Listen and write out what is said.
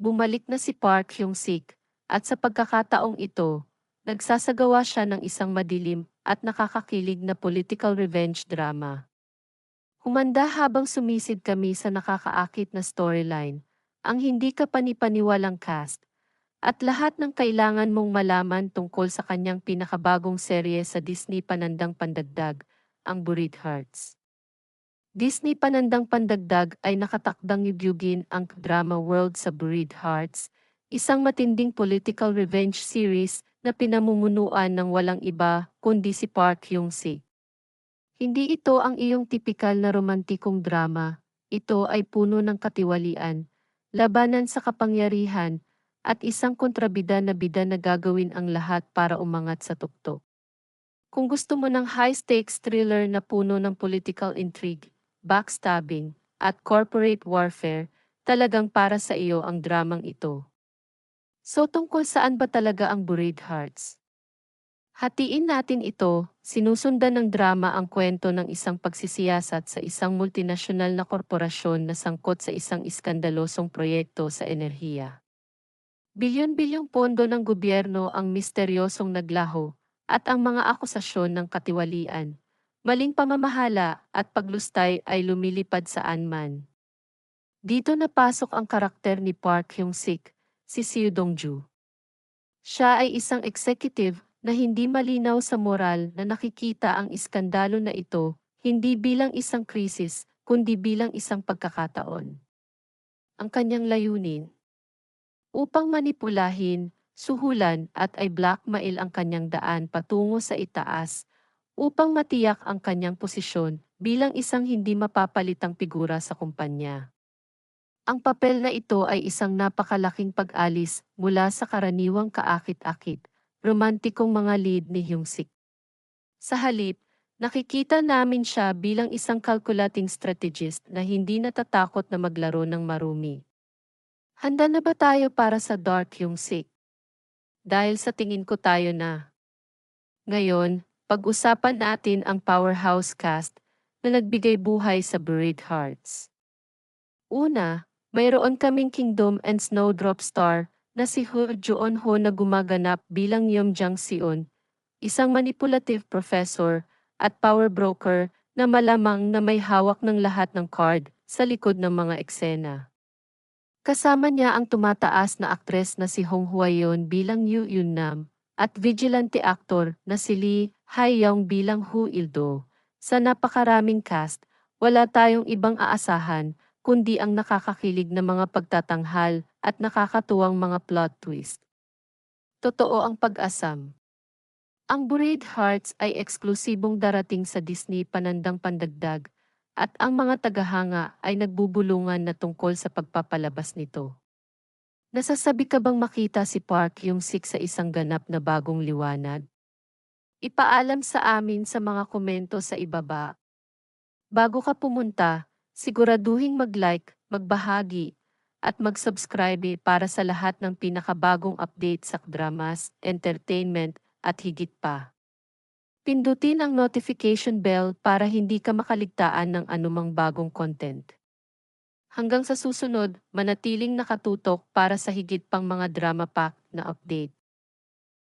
Bumalik na si Park Hyung-sik, at sa pagkakataong ito, nagsasagawa siya ng isang madilim at nakakakilig na political revenge drama. Humanda habang sumisid kami sa nakakaakit na storyline, ang hindi ka panipaniwalang cast, at lahat ng kailangan mong malaman tungkol sa kanyang pinakabagong serye sa Disney Panandang Pandagdag, ang Buried Hearts. Disney Panandang Pandagdag ay nakatakdang yugyugin ang drama world sa Buried Hearts, isang matinding political revenge series na pinamumunuan ng walang iba kundi si Park Hyung-sik. Hindi ito ang iyong tipikal na romantikong drama, ito ay puno ng katiwalian, labanan sa kapangyarihan, at isang kontrabida na bida na gagawin ang lahat para umangat sa tuktok. Kung gusto mo ng high-stakes thriller na puno ng political intrigue, backstabbing, at corporate warfare, talagang para sa iyo ang dramang ito. So tungkol saan ba talaga ang Buried Hearts? Hatiin natin ito, sinusundan ng drama ang kwento ng isang pagsisiyasat sa isang multinasyonal na korporasyon na sangkot sa isang iskandalosong proyekto sa enerhiya. Bilyon-bilyong pondo ng gobyerno ang misteryosong naglaho, at ang mga akusasyon ng katiwalian, Maling pamamahala at paglustay ay lumilipad saan man. Dito napasok ang karakter ni Park Hyung-sik, si Seo Dong-ju. Siya ay isang executive na hindi malinaw sa moral na nakikita ang iskandalo na ito hindi bilang isang krisis kundi bilang isang pagkakataon. Ang kanyang layunin upang manipulahin, suhulan at ay blackmail ang kanyang daan patungo sa itaas upang matiyak ang kanyang posisyon bilang isang hindi mapapalitang figura sa kumpanya. Ang papel na ito ay isang napakalaking pag-alis mula sa karaniwang kaakit-akit, romantikong mga lead ni Hyung-sik. Sa halip, nakikita namin siya bilang isang calculating strategist na hindi natatakot na maglaro ng marumi. Handa na ba tayo para sa Dark Hyung-sik? Dahil sa tingin ko tayo na. Ngayon, pag-usapan natin ang powerhouse cast na nagbigay buhay sa Buried Hearts. Una, mayroon kaming Kingdom and Snowdrop Star na si Ho Joon Ho na gumaganap bilang Yeom Jang Seon, isang manipulative professor at power broker na malamang na may hawak ng lahat ng card sa likod ng mga eksena. Kasama niya ang tumataas na aktres na si Hong Hwayon bilang Yu Yun Nam at vigilante actor na si Lee Hae-young bilang Hu Il-do. Sa napakaraming cast, wala tayong ibang aasahan kundi ang nakakakilig na mga pagtatanghal at nakakatuwang mga plot twist. Totoo ang pag-asam. Ang Buried Hearts ay eksklusibong darating sa Disney Panandang Pandagdag at ang mga tagahanga ay nagbubulungan na tungkol sa pagpapalabas nito. Nasasabi ka bang makita si Park yung sik sa isang ganap na bagong liwanag? Ipaalam sa amin sa mga komento sa ibaba. Bago ka pumunta, siguraduhin mag-like, magbahagi, at mag-subscribe para sa lahat ng pinakabagong update sa dramas, entertainment, at higit pa. Pindutin ang notification bell para hindi ka makaligtaan ng anumang bagong content. Hanggang sa susunod, manatiling nakatutok para sa higit pang mga drama pack na update.